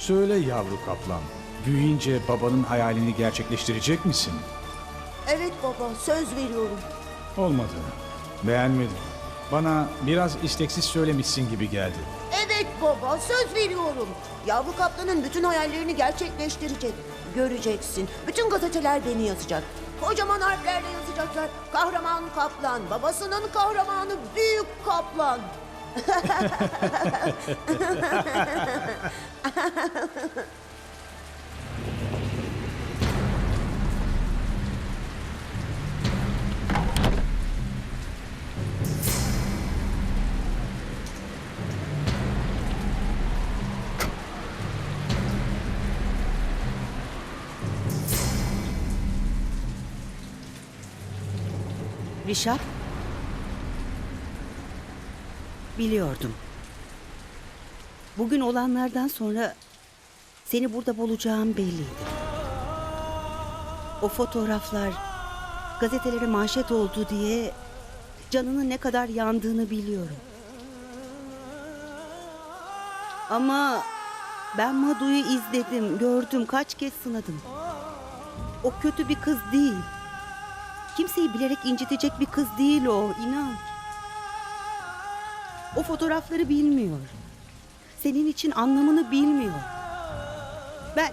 Söyle yavru kaplan. Büyüyünce babanın hayalini gerçekleştirecek misin? Evet baba söz veriyorum. Olmadı. Beğenmedim. Bana biraz isteksiz söylemişsin gibi geldi. Evet baba söz veriyorum. Yavru kaplanın bütün hayallerini gerçekleştirecek. Göreceksin. Bütün gazeteler beni yazacak. Kocaman harflerle yazacaklar. Kahraman kaplan, babasının kahramanı büyük kaplan. Rişap? Biliyordum. Bugün olanlardan sonra seni burada bulacağım belliydi. O fotoğraflar gazetelere manşet oldu diye canının ne kadar yandığını biliyorum. Ama ben Madu'yu izledim, gördüm, kaç kez sınadım. O kötü bir kız değil. Kimseyi bilerek incitecek bir kız değil o, inan. O fotoğrafları bilmiyor. Senin için anlamını bilmiyor. Ben,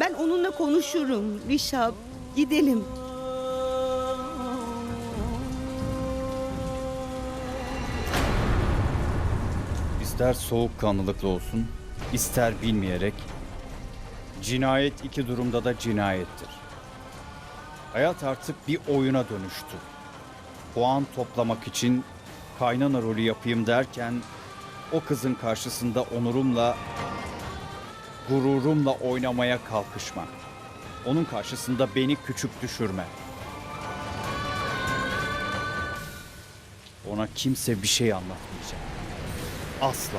ben onunla konuşurum Rişap. Gidelim. İster soğukkanlılıkla olsun, ister bilmeyerek, cinayet iki durumda da cinayettir. Hayat artık bir oyuna dönüştü. Puan toplamak için kaynana rolü yapayım derken, o kızın karşısında onurumla, gururumla oynamaya kalkışma. Onun karşısında beni küçük düşürme. Ona kimse bir şey anlatmayacak. Asla.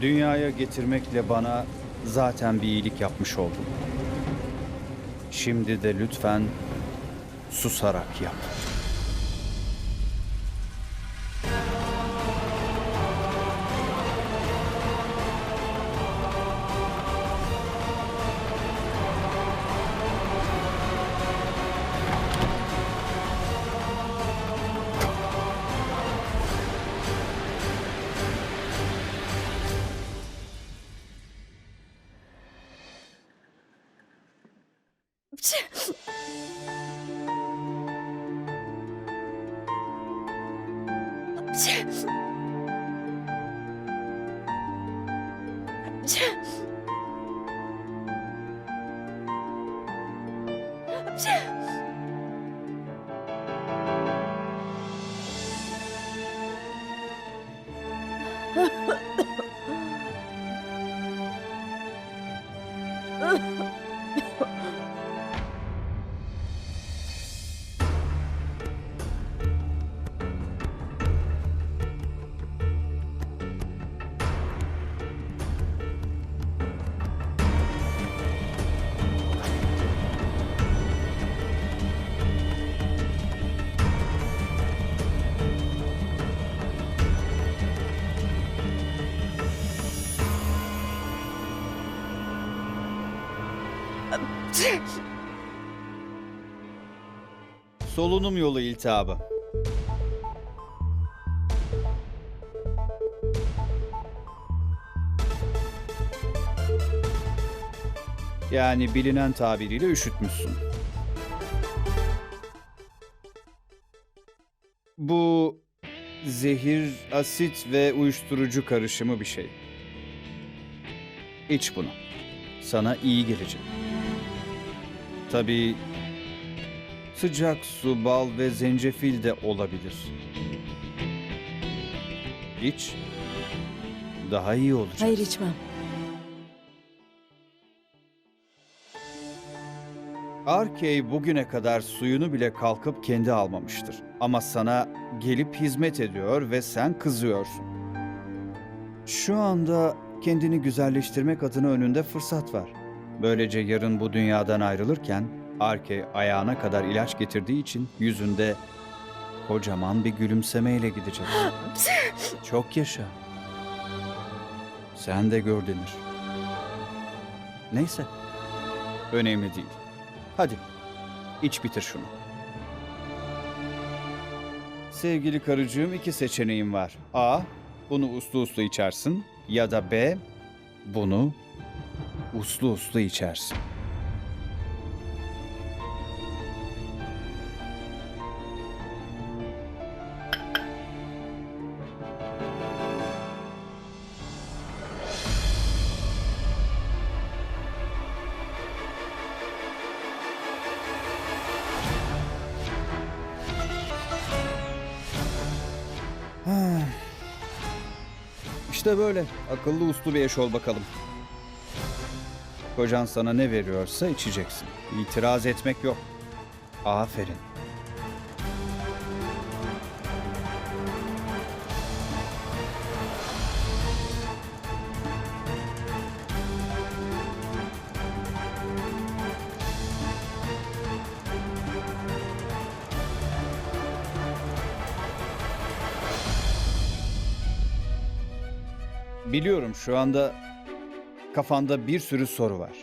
Dünyaya getirmekle bana zaten bir iyilik yapmış oldun. Şimdi de lütfen susarak yap. 없지. 없지. 없지. 없지. 으흐 Solunum yolu iltihabı. Yani bilinen tabiriyle üşütmüşsün. Bu zehir, asit ve uyuşturucu karışımı bir şey. İç bunu. Sana iyi gelecek. Tabii Sıcak su, bal ve zencefil de olabilir. İç. Daha iyi olacak. Hayır içmem. Arkey bugüne kadar suyunu bile kalkıp kendi almamıştır. Ama sana gelip hizmet ediyor ve sen kızıyorsun. Şu anda kendini güzelleştirmek adına önünde fırsat var. Böylece yarın bu dünyadan ayrılırken Arke ayağına kadar ilaç getirdiği için yüzünde kocaman bir gülümsemeyle gidecek. Çok yaşa. Sen de gör denir. Neyse. Önemli değil. Hadi. iç bitir şunu. Sevgili karıcığım iki seçeneğim var. A. Bunu uslu uslu içersin. Ya da B. Bunu uslu uslu içersin. İşte böyle. Akıllı uslu bir eş ol bakalım. Kocan sana ne veriyorsa içeceksin. İtiraz etmek yok. Aferin. Biliyorum şu anda kafanda bir sürü soru var.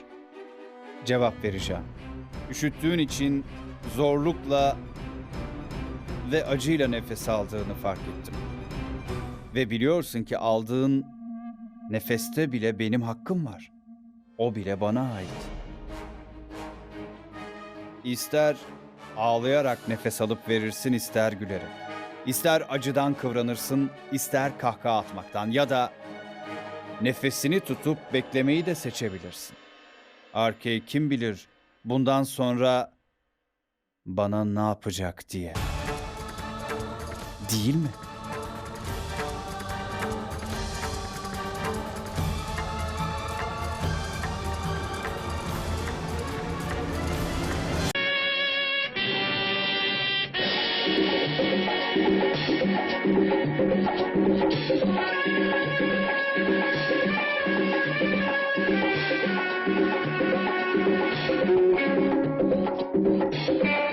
Cevap vereceğim. Üşüttüğün için zorlukla ve acıyla nefes aldığını fark ettim. Ve biliyorsun ki aldığın nefeste bile benim hakkım var. O bile bana ait. İster ağlayarak nefes alıp verirsin, ister gülerek. İster acıdan kıvranırsın, ister kahkaha atmaktan ya da Nefesini tutup beklemeyi de seçebilirsin. Arkey kim bilir bundan sonra bana ne yapacak diye. Değil mi? Thank you.